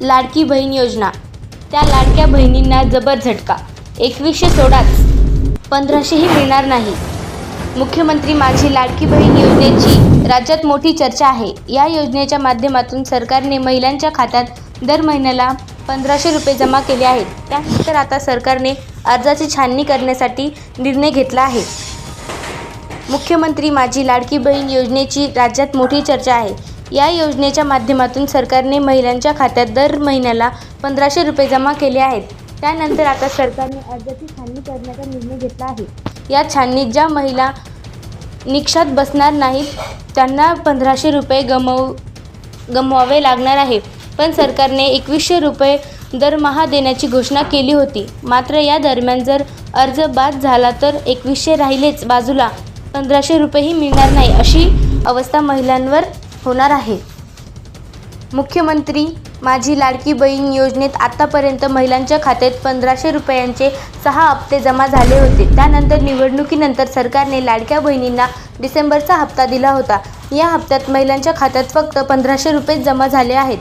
लाडकी बहीण योजना. त्या लाडक्या बहिणींना जबर झटका. एकवीसशे सोडाच पंधराशेही मिळणार नाही. मुख्यमंत्री माझी लाडकी बहीण योजनेची राज्यात मोठी चर्चा आहे. या योजनेच्या माध्यमातून सरकारने महिलांच्या खात्यात दर महिन्याला पंधराशे रुपये जमा केले आहेत. त्यानंतर आता सरकारने अर्जाची छाननी करण्यासाठी निर्णय घेतला आहे. मुख्यमंत्री माझी लाडकी बहीण योजनेची राज्यात मोठी चर्चा आहे. या योजनेच्या माध्यमातून सरकारने महिलांच्या खात्यात दर महिन्याला पंधराशे रुपये जमा केले आहेत. त्यानंतर आता सरकारने अर्जाची छाननी करण्याचा निर्णय घेतला आहे. या छाननीत ज्या महिला निक्षात बसणार नाहीत त्यांना पंधराशे रुपये गमव गमवावे लागणार आहे. पण सरकारने एकवीसशे रुपये दरमहा देण्याची घोषणा केली होती. मात्र या दरम्यान जर अर्ज बाद झाला तर एकवीसशे राहिलेच बाजूला. पंधराशे रुपयेही मिळणार नाही अशी अवस्था महिलांवर होणार आहे. मुख्यमंत्री माझी लाडकी बहीण योजनेत आतापर्यंत महिलांच्या खात्यात पंधराशे रुपयांचे सहा हप्ते जमा झाले होते. त्यानंतर निवडणुकीनंतर सरकारने लाडक्या बहिणींना डिसेंबरचा हप्ता दिला होता. या हप्त्यात महिलांच्या खात्यात फक्त पंधराशे रुपये जमा झाले आहेत.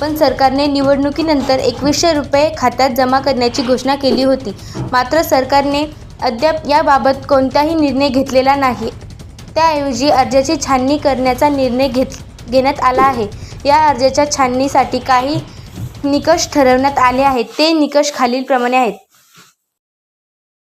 पण सरकारने निवडणुकीनंतर एकवीसशे रुपये खात्यात जमा करण्याची घोषणा केली होती. मात्र सरकारने अद्याप याबाबत कोणताही निर्णय घेतलेला नाही. त्याऐवजी अर्जाची छाननी करण्याचा निर्णय घेत घेण्यात आला आहे. या अर्जाच्या छाननीसाठी काही निकष ठरवण्यात आले आहेत. ते निकष खालीलप्रमाणे आहेत.